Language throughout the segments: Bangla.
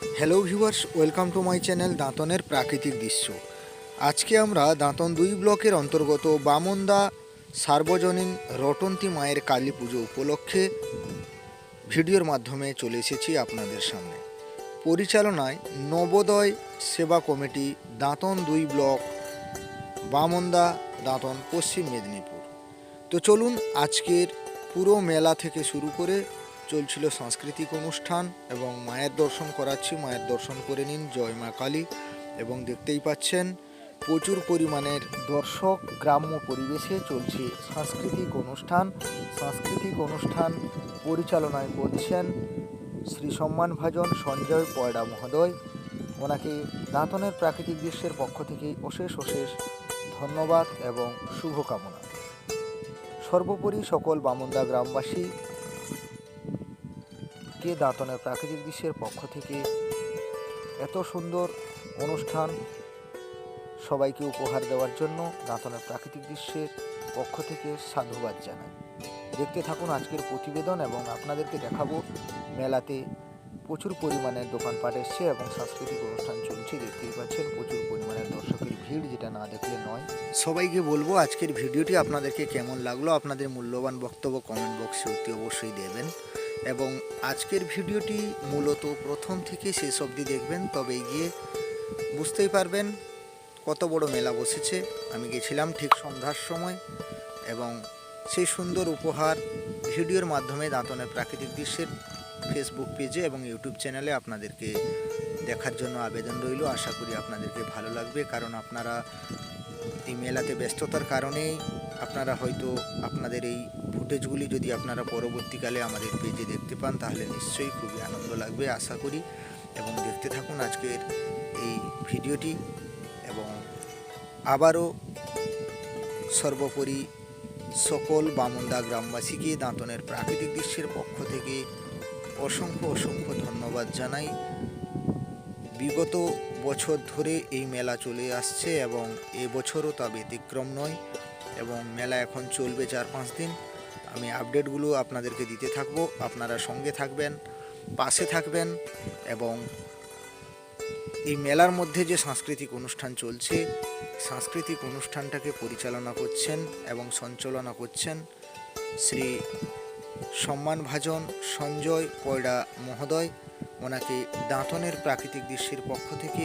Hello viewers welcome to my channel দাঁতনের প্রাকৃতিক দৃশ্য আজকে আমরা দাঁতন দুই ব্লকের অন্তর্গত বামন্দা সার্বজনীন রটন্তী মায়ের কালী পুজো উপলক্ষে ভিডিওর মাধ্যমে চলে এসেছি আপনাদের সামনে পরিচালনায় নবোদয় সেবা কমিটি দাঁতন দুই ব্লক বামন্দা দাঁতন পশ্চিম মেদিনীপুর তো চলুন আজকের পুরো মেলা থেকে শুরু করে চলছিল সাংস্কৃতিক অনুষ্ঠান এবং মায়ের দর্শন করাচ্ছি। মায়ের দর্শন করে নিন। জয় মা কালী। এবং দেখতেই পাচ্ছেন, প্রচুর পরিমাণের দর্শক, গ্রাম্য পরিবেশে চলছে সাংস্কৃতিক অনুষ্ঠান। সাংস্কৃতিক অনুষ্ঠান পরিচালনায় করছেন শ্রী সম্মান ভাজন সঞ্জয় পয়ডা মহোদয়। ওনাকে দাঁতনের প্রাকৃতিক দৃশ্যের পক্ষ থেকে অশেষ অশেষ ধন্যবাদ এবং শুভকামনা। সর্বোপরি সকল বামুন্দা গ্রামবাসী কে দাঁতনের প্রাকৃতিক দৃশ্যের পক্ষ থেকে এত সুন্দর অনুষ্ঠান সবাইকে উপহার দেওয়ার জন্য দাঁতনের প্রাকৃতিক দৃশ্যের পক্ষ থেকে সাধুবাদ জানাই। দেখতে থাকুন আজকের প্রতিবেদন এবং আপনাদেরকে দেখাবো মেলাতে প্রচুর পরিমাণে দোকানপাট এসছে এবং সাংস্কৃতিক অনুষ্ঠান চলছে। দেখতেই পাচ্ছেন, প্রচুর পরিমাণে দর্শকের ভিড়, যেটা না দেখলে নয়। সবাইকে বলব, আজকের ভিডিওটি আপনাদেরকে কেমন লাগল, আপনাদের মূল্যবান বক্তব্য কমেন্ট বক্সে অতি অবশ্যই দেবেন। এবং আজকের ভিডিওটি মূলত প্রথম থেকে শেষ অবধি দেখবেন, তবে গিয়ে বুঝতেই পারবেন কত বড় মেলা বসেছে। আমি গেছিলাম ঠিক সন্ধ্যার সময় এবং সেই সুন্দর উপহার ভিডিওর মাধ্যমে দাঁতনের প্রাকৃতিক দৃশ্যের ফেসবুক পেজে এবং ইউটিউব চ্যানেলে আপনাদেরকে দেখার জন্য আবেদন রইল। আশা করি আপনাদেরকে ভালো লাগবে, কারণ আপনারা এই মেলাতে ব্যস্ততার কারণেই আপনারা হয়তো আপনাদের এই ফুটেজগুলি যদি আপনারা পরবর্তীকালে আমাদের পেজে দেখতে পান, তাহলে নিশ্চয়ই খুবই আনন্দ লাগবে, আশা করি। এবং দেখতে থাকুন আজকের এই ভিডিওটি, এবং আবারও সর্বোপরি সকল বামুন্দা গ্রামবাসীকে দাঁতনের প্রাকৃতিক দৃশ্যের পক্ষ থেকে অসংখ্য অসংখ্য ধন্যবাদ জানাই। বিগত বছর ধরে এই মেলা চলে আসছে, এবং এবছরও তা ব্যতিক্রম নয়। এবং মেলা এখন চলবে চার পাঁচ দিন। আমি আপডেটগুলো আপনাদেরকে দিতে থাকব, আপনারা সঙ্গে থাকবেন, পাশে থাকবেন এবং এই মেলার মধ্যে যে সাংস্কৃতিক অনুষ্ঠান চলছে, সাংস্কৃতিক অনুষ্ঠানটাকে পরিচালনা করছেন এবং সঞ্চালনা করছেন শ্রী সম্মান ভাজন সঞ্জয় পয়ডা মহোদয়। ওনাকে দাঁতনের প্রাকৃতিক দৃশ্যের পক্ষ থেকে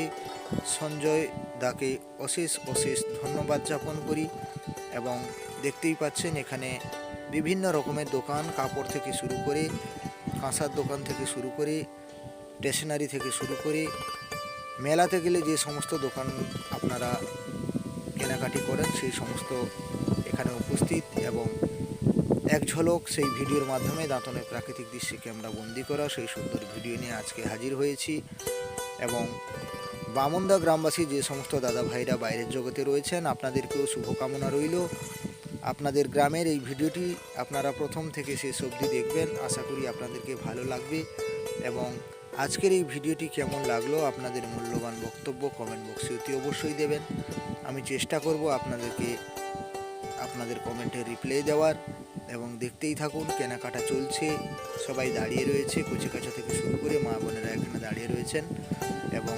সঞ্জয় দাকে অশেষ অশেষ ধন্যবাদ জ্ঞাপন করি এবং দেখতেই পাচ্ছেন এখানে বিভিন্ন রকমের দোকান, কাপড় থেকে শুরু করে, কাঁসার দোকান থেকে শুরু করে স্টেশনারি থেকে শুরু করে, মেলাতে গেলে যে সমস্ত দোকান আপনারা কেনাকাটি করেন সেই সমস্ত এখানে উপস্থিত এবং এক ঝলক সেই ভিডিওর মাধ্যমে দাঁতনের প্রাকৃতিক দৃশ্যকে আমরা বন্দি করা, সেই সুন্দর ভিডিও নিয়ে আজকে হাজির হয়েছি। এবং বামন্দা গ্রামবাসী যে সমস্ত দাদা ভাইরা বাইরের জগতে রয়েছেন, আপনাদেরকেও শুভকামনা রইল। আপনাদের গ্রামের এই ভিডিওটি আপনারা প্রথম থেকে শেষ অবধি দেখবেন। আশা করি আপনাদেরকে ভালো লাগবে। এবং আজকের এই ভিডিওটি কেমন লাগল, আপনাদের মূল্যবান বক্তব্য কমেন্ট বক্সে অতি অবশ্যই দেবেন। আমি চেষ্টা করব আপনাদেরকে আপনাদের কমেন্টে রিপ্লাই দেওয়ার এবং দেখতেই থাকুন, কেনাকাটা চলছে, সবাই দাঁড়িয়ে রয়েছে, কচিকাচা থেকে শুরু করে মা বোনেরা এখানে দাঁড়িয়ে রয়েছেন এবং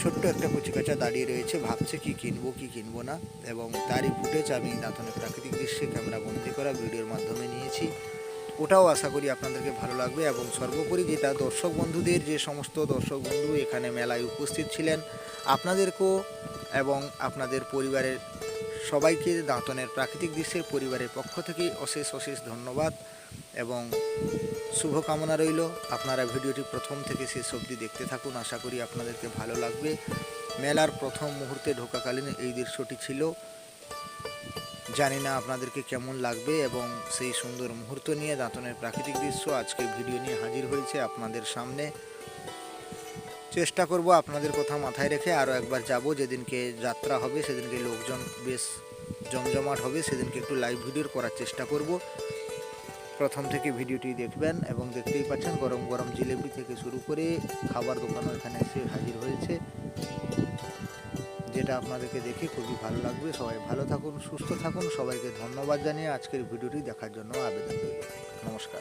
ছোট্ট একটা কচিকাচা দাঁড়িয়ে রয়েছে, ভাবছে কি কিনবো কি কিনবো না এবং তারই ফুটেজ আমি দাঁতনের প্রাকৃতিক দৃশ্যে ক্যামেরা বন্দি করা ভিডিওর মাধ্যমে নিয়েছি। ওটাও আশা করি আপনাদেরকে ভালো লাগবে এবং সর্বোপরি যেটা দর্শক বন্ধুদের, যে সমস্ত দর্শক বন্ধু এখানে মেলায় উপস্থিত ছিলেন, আপনাদেরকেও এবং আপনাদের পরিবারের সবাইকে দাঁতনের প্রাকৃতিক দৃশ্যের পরিবারের পক্ষ থেকে অশেষ অশেষ ধন্যবাদ এবং শুভকামনা রইল। আপনারা ভিডিওটি প্রথম থেকে শেষ অবধি দেখতে থাকুন। আশা করি আপনাদেরকে ভালো লাগবে। মেলার প্রথম মুহূর্তে ঢোকাকালীন এই দৃশ্যটি ছিল। জানি না আপনাদেরকে কেমন লাগবে এবং সেই সুন্দর মুহূর্ত নিয়ে দাঁতনের প্রাকৃতিক দৃশ্য আজকে ভিডিও নিয়ে হাজির হয়েছে আপনাদের সামনে। চেষ্টা করব আপনাদের কথা মাথায় রেখে আরও একবার যাব। যেদিনকে যাত্রা হবে, সেদিনকে লোকজন বেশ জমজমাট হবে, সেদিনকে একটু লাইভ ভিডিওর করার চেষ্টা করব। প্রথম থেকে ভিডিওটি দেখবেন এবং দেখতেই পাচ্ছেন গরম গরম জিলেপি থেকে শুরু করে খাবার দোকানও এখানে এসে হাজির হয়েছে। যেটা আপনাদেরকে দেখে খুবই ভালো লাগবে। সবাই ভালো থাকুন, সুস্থ থাকুন। সবাইকে ধন্যবাদ জানিয়ে আজকের ভিডিওটি দেখার জন্য আবেদন রইল। নমস্কার।